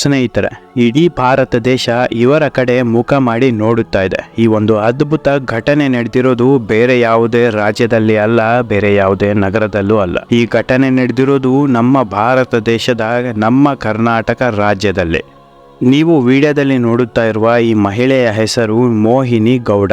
ಸ್ನೇಹಿತರೆ, ಇಡೀ ಭಾರತ ದೇಶ ಇವರ ಕಡೆ ಮುಖ ಮಾಡಿ ನೋಡುತ್ತಾ ಇದೆ. ಈ ಒಂದು ಅದ್ಭುತ ಘಟನೆ ನಡೆದಿರೋದು ಬೇರೆ ಯಾವುದೇ ರಾಜ್ಯದಲ್ಲಿ ಅಲ್ಲ, ಬೇರೆ ಯಾವುದೇ ನಗರದಲ್ಲೂ ಅಲ್ಲ. ಈ ಘಟನೆ ನಡೆದಿರೋದು ನಮ್ಮ ಭಾರತ ದೇಶದ, ನಮ್ಮ ಕರ್ನಾಟಕ ರಾಜ್ಯದಲ್ಲಿ. ನೀವು ವಿಡಿಯೋದಲ್ಲಿ ನೋಡುತ್ತಾ ಇರುವ ಈ ಮಹಿಳೆಯ ಹೆಸರು ಮೋಹಿನಿ ಗೌಡ.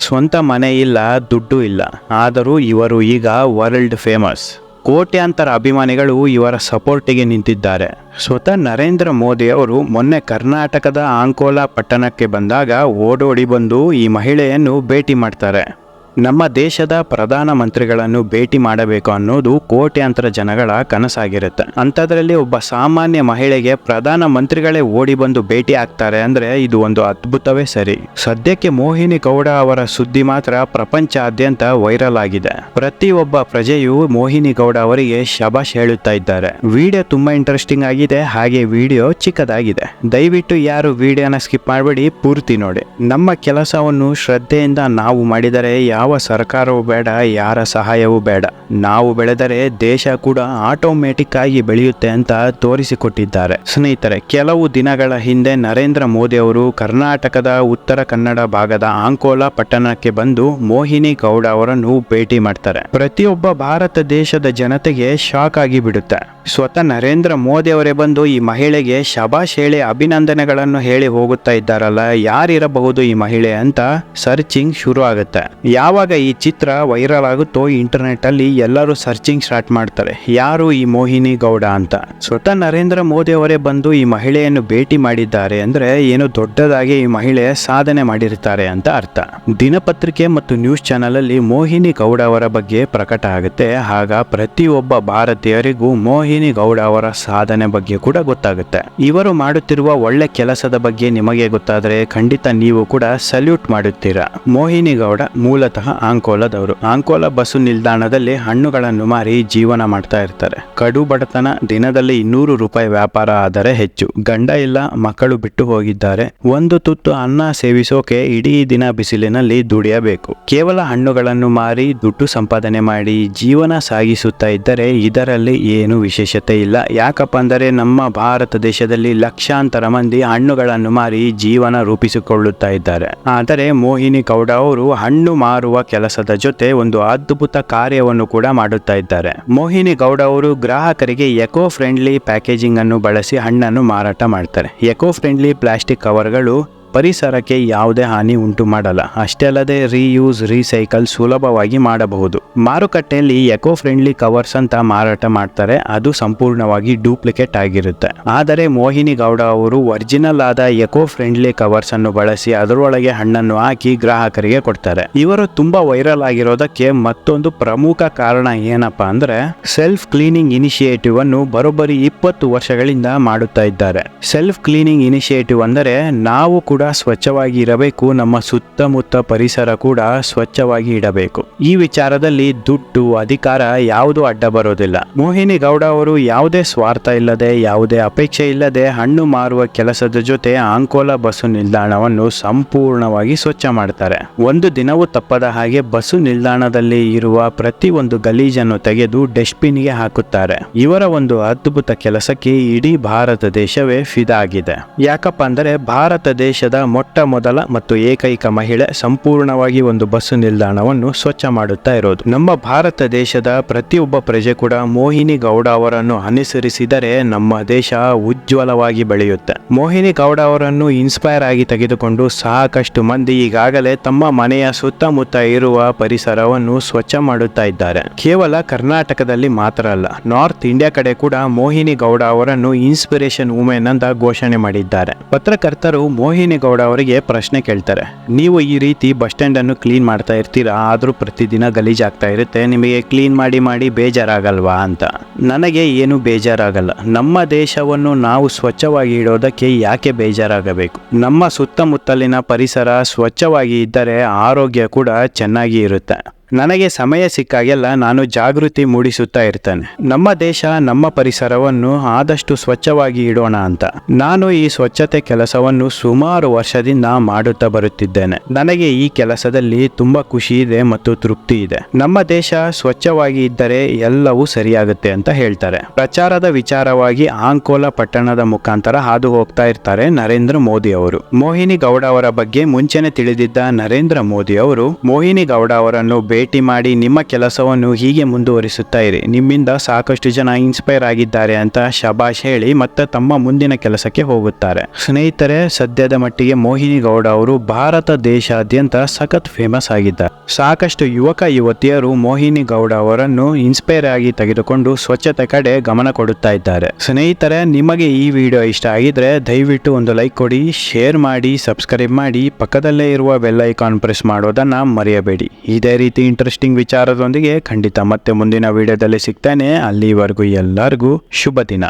ಸ್ವಂತ ಮನೆ ಇಲ್ಲ, ದುಡ್ಡು ಇಲ್ಲ. ಆದರೂ ಇವರು ಈಗ ವರ್ಲ್ಡ್ ಫೇಮಸ್ ಕೋಟ್ಯಾಂತರ ಅಭಿಮಾನಿಗಳು ಇವರ ಸಪೋರ್ಟಿಗೆ ನಿಂತಿದ್ದಾರೆ. ಸ್ವತಃ ನರೇಂದ್ರ ಮೋದಿ ಅವರು ಮೊನ್ನೆ ಕರ್ನಾಟಕದ ಆಂಕೋಲಾ ಪಟ್ಟಣಕ್ಕೆ ಬಂದಾಗ ಓಡೋಡಿ ಬಂದು ಈ ಮಹಿಳೆಯನ್ನು ಭೇಟಿ ಮಾಡ್ತಾರೆ. ನಮ್ಮ ದೇಶದ ಪ್ರಧಾನ ಮಂತ್ರಿಗಳನ್ನು ಭೇಟಿ ಮಾಡಬೇಕು ಅನ್ನೋದು ಕೋಟ್ಯಾಂತರ ಜನಗಳ ಕನಸಾಗಿರುತ್ತೆ. ಅಂಥದ್ರಲ್ಲಿ ಒಬ್ಬ ಸಾಮಾನ್ಯ ಮಹಿಳೆಗೆ ಪ್ರಧಾನ ಮಂತ್ರಿಗಳೇ ಓಡಿ ಬಂದು ಭೇಟಿ ಆಗ್ತಾರೆ ಅಂದ್ರೆ ಇದು ಒಂದು ಅದ್ಭುತವೇ ಸರಿ. ಸದ್ಯಕ್ಕೆ ಮೋಹಿನಿ ಗೌಡ ಅವರ ಸುದ್ದಿ ಮಾತ್ರ ಪ್ರಪಂಚಾದ್ಯಂತ ವೈರಲ್ ಆಗಿದೆ. ಪ್ರತಿಯೊಬ್ಬ ಪ್ರಜೆಯು ಮೋಹಿನಿ ಗೌಡ ಅವರಿಗೆ ಶಬಾಷ್ ಹೇಳುತ್ತಾ ಇದ್ದಾರೆ. ವಿಡಿಯೋ ತುಂಬಾ ಇಂಟ್ರೆಸ್ಟಿಂಗ್ ಆಗಿದೆ, ಹಾಗೆ ವಿಡಿಯೋ ಚಿಕ್ಕದಾಗಿದೆ. ದಯವಿಟ್ಟು ಯಾರು ವಿಡಿಯೋನ ಸ್ಕಿಪ್ ಮಾಡಬೇಡಿ, ಪೂರ್ತಿ ನೋಡಿ. ನಮ್ಮ ಕೆಲಸವನ್ನು ಶ್ರದ್ಧೆಯಿಂದ ನಾವು ಮಾಡಿದರೆ ಸರ್ಕಾರವೂ ಬೇಡ, ಯಾರ ಸಹಾಯವೂ ಬೇಡ. ನಾವು ಬೆಳೆದರೆ ದೇಶ ಕೂಡ ಆಟೋಮೆಟಿಕ್ ಆಗಿ ಬೆಳೆಯುತ್ತೆ ಅಂತ ತೋರಿಸಿಕೊಟ್ಟಿದ್ದಾರೆ. ಸ್ನೇಹಿತರೆ, ಕೆಲವು ದಿನಗಳ ಹಿಂದೆ ನರೇಂದ್ರ ಮೋದಿ ಅವರು ಕರ್ನಾಟಕದ ಉತ್ತರ ಕನ್ನಡ ಭಾಗದ ಆಂಕೋಲಾ ಪಟ್ಟಣಕ್ಕೆ ಬಂದು ಮೋಹಿನಿ ಗೌಡ ಅವರನ್ನು ಭೇಟಿ ಮಾಡ್ತಾರೆ. ಪ್ರತಿಯೊಬ್ಬ ಭಾರತ ದೇಶದ ಜನತೆಗೆ ಶಾಕ್ ಆಗಿ ಬಿಡುತ್ತೆ ಸ್ವತಃ ನರೇಂದ್ರ ಮೋದಿ ಅವರೇ ಬಂದು ಈ ಮಹಿಳೆಗೆ ಶಬಾಷ್ ಹೇಳಿ ಅಭಿನಂದನೆಗಳನ್ನು ಹೇಳಿ ಹೋಗುತ್ತಾ ಇದ್ದಾರಲ್ಲ, ಯಾರಿರಬಹುದು ಈ ಮಹಿಳೆ ಅಂತ ಸರ್ಚಿಂಗ್ ಶುರು ಆಗುತ್ತೆ ಯಾವಾಗ ಈ ಚಿತ್ರ ವೈರಲ್ ಆಗುತ್ತೋ ಇಂಟರ್ನೆಟ್ ಅಲ್ಲಿ ಎಲ್ಲರೂ ಸರ್ಚಿಂಗ್ ಸ್ಟಾರ್ಟ್ ಮಾಡ್ತಾರೆ, ಯಾರು ಈ ಮೋಹಿನಿ ಗೌಡ ಅಂತ. ಸ್ವತಃ ನರೇಂದ್ರ ಮೋದಿ ಅವರೇ ಬಂದು ಈ ಮಹಿಳೆಯನ್ನು ಭೇಟಿ ಮಾಡಿದ್ದಾರೆ ಅಂದ್ರೆ ಏನು ದೊಡ್ಡದಾಗಿ ಈ ಮಹಿಳೆ ಸಾಧನೆ ಮಾಡಿರ್ತಾರೆ ಅಂತ ಅರ್ಥ. ದಿನಪತ್ರಿಕೆ ಮತ್ತು ನ್ಯೂಸ್ ಚಾನೆಲ್ ಅಲ್ಲಿ ಮೋಹಿನಿ ಗೌಡ ಅವರ ಬಗ್ಗೆ ಪ್ರಕಟ ಆಗುತ್ತೆ, ಆಗ ಪ್ರತಿಯೊಬ್ಬ ಭಾರತೀಯರಿಗೂ ಮೋಹಿನಿ ಗೌಡ ಅವರ ಸಾಧನೆ ಬಗ್ಗೆ ಕೂಡ ಗೊತ್ತಾಗುತ್ತೆ. ಇವರು ಮಾಡುತ್ತಿರುವ ಒಳ್ಳೆ ಕೆಲಸದ ಬಗ್ಗೆ ನಿಮಗೆ ಗೊತ್ತಾದರೆ ಖಂಡಿತ ನೀವು ಕೂಡ ಸಲ್ಯೂಟ್ ಮಾಡುತ್ತೀರಾ. ಮೋಹಿನಿ ಗೌಡ ಮೂಲತಃ ಆಂಕೋಲದವರು ಆಂಕೋಲ ಬಸ್ಸು ನಿಲ್ದಾಣದಲ್ಲಿ ಹಣ್ಣುಗಳನ್ನು ಮಾರಿ ಜೀವನ ಮಾಡ್ತಾ ಇರ್ತಾರೆ. ಕಡು ಬಡತನ ದಿನದಲ್ಲಿ ಇನ್ನೂರು ರೂಪಾಯಿ ವ್ಯಾಪಾರ ಆದರೆ ಹೆಚ್ಚು. ಗಂಡ ಇಲ್ಲ, ಮಕ್ಕಳು ಬಿಟ್ಟು ಹೋಗಿದ್ದಾರೆ. ಒಂದು ತುತ್ತು ಅನ್ನ ಸೇವಿಸೋಕೆ ಇಡೀ ದಿನ ಬಿಸಿಲಿನಲ್ಲಿ ದುಡಿಯಬೇಕು. ಕೇವಲ ಹಣ್ಣುಗಳನ್ನು ಮಾರಿ ದುಡ್ಡು ಸಂಪಾದನೆ ಮಾಡಿ ಜೀವನ ಸಾಗಿಸುತ್ತಾ ಇದ್ದರೆ ಇದರಲ್ಲಿ ಏನು ವಿಶೇಷತೆ ಇಲ್ಲ. ಯಾಕಪ್ಪ ಅಂದರೆ ನಮ್ಮ ಭಾರತ ದೇಶದಲ್ಲಿ ಲಕ್ಷಾಂತರ ಮಂದಿ ಹಣ್ಣುಗಳನ್ನು ಮಾರಿ ಜೀವನ ರೂಪಿಸಿಕೊಳ್ಳುತ್ತಾ ಇದ್ದಾರೆ. ಆದರೆ ಮೋಹಿನಿ ಗೌಡ ಅವರು ಹಣ್ಣು ಮಾರುವ ಕೆಲಸದ ಜೊತೆ ಒಂದು ಅದ್ಭುತ ಕಾರ್ಯವನ್ನು ಕೂಡ ಮಾಡುತ್ತಾ ಇದ್ದಾರೆ. ಮೋಹಿನಿ ಗೌಡ ಅವರು ಗ್ರಾಹಕರಿಗೆ ಎಕೋ ಫ್ರೆಂಡ್ಲಿ ಪ್ಯಾಕೇಜಿಂಗ್ ಅನ್ನು ಬಳಸಿ ಹಣ್ಣನ್ನು ಮಾರಾಟ ಮಾಡ್ತಾರೆ. ಎಕೋ ಫ್ರೆಂಡ್ಲಿ ಪ್ಲಾಸ್ಟಿಕ್ ಕವರ್ಗಳು ಪರಿಸರಕ್ಕೆ ಯಾವುದೇ ಹಾನಿ ಉಂಟು ಮಾಡಲ್ಲ. ಅಷ್ಟೇ ಅಲ್ಲದೆ ರೀಯೂಸ್, ರೀಸೈಕಲ್ ಸುಲಭವಾಗಿ ಮಾಡಬಹುದು. ಮಾರುಕಟ್ಟೆಯಲ್ಲಿ ಎಕೋ ಫ್ರೆಂಡ್ಲಿ ಕವರ್ಸ್ ಅಂತ ಮಾರಾಟ ಮಾಡ್ತಾರೆ. ಅದು ಸಂಪೂರ್ಣವಾಗಿ ಡೂಪ್ಲಿಕೇಟ್ ಆಗಿರುತ್ತೆ. ಆದರೆ ಮೋಹಿನಿ ಗೌಡ ಅವರು ಒರಿಜಿನಲ್ ಆದ ಎಕೋ ಫ್ರೆಂಡ್ಲಿ ಕವರ್ಸ್ ಅನ್ನು ಬಳಸಿ ಅದರೊಳಗೆ ಹಣ್ಣನ್ನು ಹಾಕಿ ಗ್ರಾಹಕರಿಗೆ ಕೊಡ್ತಾರೆ. ಇವರು ತುಂಬಾ ವೈರಲ್ ಆಗಿರೋದಕ್ಕೆ ಮತ್ತೊಂದು ಪ್ರಮುಖ ಕಾರಣ ಏನಪ್ಪಾ ಅಂದ್ರೆ ಸೆಲ್ಫ್ ಕ್ಲೀನಿಂಗ್ ಇನಿಷಿಯೇಟಿವ್ ಅನ್ನು ಬರೋಬ್ಬರಿ ಇಪ್ಪತ್ತು ವರ್ಷಗಳಿಂದ ಮಾಡುತ್ತಾ ಇದ್ದಾರೆ. ಸೆಲ್ಫ್ ಕ್ಲೀನಿಂಗ್ ಇನಿಷಿಯೇಟಿವ್ ಅಂದರೆ ನಾವು ಕೂಡ ಸ್ವಚ್ಛವಾಗಿ ಇರಬೇಕು. ನಮ್ಮ ಸುತ್ತಮುತ್ತ ಪರಿಸರ ಕೂಡ ಸ್ವಚ್ಛವಾಗಿ ಇಡಬೇಕು. ಈ ವಿಚಾರದಲ್ಲಿ ದುಡ್ಡು, ಅಧಿಕಾರ ಯಾವುದು ಅಡ್ಡ ಬರೋದಿಲ್ಲ. ಮೋಹಿನಿ ಗೌಡ ಅವರು ಯಾವುದೇ ಸ್ವಾರ್ಥ ಇಲ್ಲದೆ, ಯಾವುದೇ ಅಪೇಕ್ಷೆ ಇಲ್ಲದೆ ಹಣ್ಣು ಮಾರುವ ಕೆಲಸದ ಜೊತೆ ಆಂಕೋಲ ಬಸ್ಸು ನಿಲ್ದಾಣವನ್ನು ಸಂಪೂರ್ಣವಾಗಿ ಸ್ವಚ್ಛ ಮಾಡ್ತಾರೆ. ಒಂದು ದಿನವೂ ತಪ್ಪದ ಹಾಗೆ ಬಸ್ಸು ನಿಲ್ದಾಣದಲ್ಲಿ ಇರುವ ಪ್ರತಿ ಒಂದು ಗಲೀಜನ್ನು ತೆಗೆದು ಡಸ್ಟ್ಬಿನ್ಗೆ ಹಾಕುತ್ತಾರೆ. ಇವರ ಒಂದು ಅದ್ಭುತ ಕೆಲಸಕ್ಕೆ ಇಡೀ ಭಾರತ ದೇಶವೇ ಫಿದಾ ಆಗಿದೆ ಯಾಕಪ್ಪ ಅಂದರೆ ಭಾರತ ದೇಶದ ಮೊಟ್ಟ ಮೊದಲ ಮತ್ತು ಏಕೈಕ ಮಹಿಳೆ ಸಂಪೂರ್ಣವಾಗಿ ಒಂದು ಬಸ್ ನಿಲ್ದಾಣವನ್ನು ಸ್ವಚ್ಛ ಮಾಡುತ್ತಾ ಇರೋದು. ನಮ್ಮ ಭಾರತ ದೇಶದ ಪ್ರತಿಯೊಬ್ಬ ಪ್ರಜೆ ಕೂಡ ಮೋಹಿನಿ ಗೌಡ ಅವರನ್ನು ಅನುಸರಿಸಿದರೆ ನಮ್ಮ ದೇಶ ಉಜ್ವಲವಾಗಿ ಬೆಳೆಯುತ್ತೆ. ಮೋಹಿನಿ ಗೌಡ ಅವರನ್ನು ಇನ್ಸ್ಪೈರ್ ಆಗಿ ತೆಗೆದುಕೊಂಡು ಸಾಕಷ್ಟು ಮಂದಿ ಈಗಾಗಲೇ ತಮ್ಮ ಮನೆಯ ಸುತ್ತಮುತ್ತ ಇರುವ ಪರಿಸರವನ್ನು ಸ್ವಚ್ಛ ಮಾಡುತ್ತಾ ಇದ್ದಾರೆ. ಕೇವಲ ಕರ್ನಾಟಕದಲ್ಲಿ ಮಾತ್ರ ಅಲ್ಲ, ನಾರ್ತ್ ಇಂಡಿಯಾ ಕಡೆ ಕೂಡ ಮೋಹಿನಿ ಗೌಡ ಅವರನ್ನು ಇನ್ಸ್ಪಿರೇಷನ್ ವುಮೆನ್ ಅಂತ ಘೋಷಣೆ ಮಾಡಿದ್ದಾರೆ. ಪತ್ರಕರ್ತರು ಮೋಹಿನಿ ಗೌಡ ಅವರಿಗೆ ಪ್ರಶ್ನೆ ಕೇಳ್ತಾರೆ. ನೀವು ಈ ರೀತಿ ಬಸ್ ಸ್ಟ್ಯಾಂಡನ್ನು ಕ್ಲೀನ್ ಮಾಡ್ತಾ ಇರ್ತೀರಾ? ಆದರೂ ಪ್ರತಿದಿನ ಗಲೀಜಾಗ್ತಾ ಇರುತ್ತೆ. ನಿಮಗೆ ಕ್ಲೀನ್ ಮಾಡಿ ಮಾಡಿ ಬೇಜಾರಾಗಲ್ವಾ ಅಂತ. ನನಗೆ ಏನು ಬೇಜಾರಾಗಲ್ಲ. ನಮ್ಮ ದೇಶವನ್ನು ನಾವು ಸ್ವಚ್ಛವಾಗಿ ಇಡೋದಕ್ಕೆ ಯಾಕೆ ಬೇಜಾರಾಗಬೇಕು? ನಮ್ಮ ಸುತ್ತಮುತ್ತಲಿನ ಪರಿಸರ ಸ್ವಚ್ಛವಾಗಿ ಇದ್ದರೆ ಆರೋಗ್ಯ ಕೂಡ ಚೆನ್ನಾಗಿ ಇರುತ್ತೆ. ನನಗೆ ಸಮಯ ಸಿಕ್ಕಾಗೆಲ್ಲ ನಾನು ಜಾಗೃತಿ ಮೂಡಿಸುತ್ತಾ ಇರ್ತೇನೆ. ನಮ್ಮ ದೇಶ, ನಮ್ಮ ಪರಿಸರವನ್ನು ಆದಷ್ಟು ಸ್ವಚ್ಛವಾಗಿ ಇಡೋಣ ಅಂತ. ನಾನು ಈ ಸ್ವಚ್ಛತೆ ಕೆಲಸವನ್ನು ಸುಮಾರು ವರ್ಷದಿಂದ ಮಾಡುತ್ತಾ ಬರುತ್ತಿದ್ದೇನೆ. ನನಗೆ ಈ ಕೆಲಸದಲ್ಲಿ ತುಂಬಾ ಖುಷಿ ಇದೆ ಮತ್ತು ತೃಪ್ತಿ ಇದೆ. ನಮ್ಮ ದೇಶ ಸ್ವಚ್ಛವಾಗಿ ಇದ್ದರೆ ಎಲ್ಲವೂ ಸರಿಯಾಗುತ್ತೆ ಅಂತ ಹೇಳ್ತಾರೆ. ಪ್ರಚಾರದ ವಿಚಾರವಾಗಿ ಆಂಕೋಲ ಪಟ್ಟಣದ ಮುಖಾಂತರ ಹಾದು ಹೋಗ್ತಾ ಇರ್ತಾರೆ ನರೇಂದ್ರ ಮೋದಿ ಅವರು. ಮೋಹಿನಿ ಗೌಡ ಅವರ ಬಗ್ಗೆ ಮುಂಚೆನೆ ತಿಳಿದಿದ್ದ ನರೇಂದ್ರ ಮೋದಿ ಅವರು ಮೋಹಿನಿ ಗೌಡ ಅವರನ್ನು ಭೇಟಿ ಮಾಡಿ ನಿಮ್ಮ ಕೆಲಸವನ್ನು ಹೀಗೆ ಮುಂದುವರಿಸುತ್ತಾ ಇರಿ. ನಿಮ್ಮಿಂದ ಸಾಕಷ್ಟು ಜನ ಇನ್ಸ್ಪೈರ್ ಆಗಿದ್ದಾರೆ ಅಂತ ಶಬಾಷ್ ಹೇಳಿ ಮತ್ತೆ ತಮ್ಮ ಮುಂದಿನ ಕೆಲಸಕ್ಕೆ ಹೋಗುತ್ತಾರೆ. ಸ್ನೇಹಿತರೆ, ಸದ್ಯದ ಮಟ್ಟಿಗೆ ಮೋಹಿನಿ ಗೌಡ ಅವರು ಭಾರತ ದೇಶಾದ್ಯಂತ ಸಖತ್ ಫೇಮಸ್ ಆಗಿದ್ದಾರೆ. ಸಾಕಷ್ಟು ಯುವಕ ಯುವತಿಯರು ಮೋಹಿನಿ ಗೌಡ ಅವರನ್ನು ಇನ್ಸ್ಪೈರ್ ಆಗಿ ತೆಗೆದುಕೊಂಡು ಸ್ವಚ್ಛತೆ ಕಡೆ ಗಮನ ಕೊಡುತ್ತಾ ಇದ್ದಾರೆ. ಸ್ನೇಹಿತರೆ, ನಿಮಗೆ ಈ ವಿಡಿಯೋ ಇಷ್ಟ ಆಗಿದ್ರೆ ದಯವಿಟ್ಟು ಒಂದು ಲೈಕ್ ಕೊಡಿ ಶೇರ್ ಮಾಡಿ ಸಬ್ಸ್ಕ್ರೈಬ್ ಮಾಡಿ, ಪಕ್ಕದಲ್ಲೇ ಇರುವ ಬೆಲ್ ಐಕಾನ್ ಪ್ರೆಸ್ ಮಾಡೋದನ್ನ ಮರೆಯಬೇಡಿ. ಇದೇ ರೀತಿ ಇಂಟ್ರೆಸ್ಟಿಂಗ್ ವಿಚಾರದೊಂದಿಗೆ ಖಂಡಿತ ಮತ್ತೆ ಮುಂದಿನ ವಿಡಿಯೋದಲ್ಲಿ ಸಿಗ್ತೇನೆ. ಅಲ್ಲಿವರೆಗೂ ಎಲ್ಲರಿಗೂ ಶುಭ ದಿನ.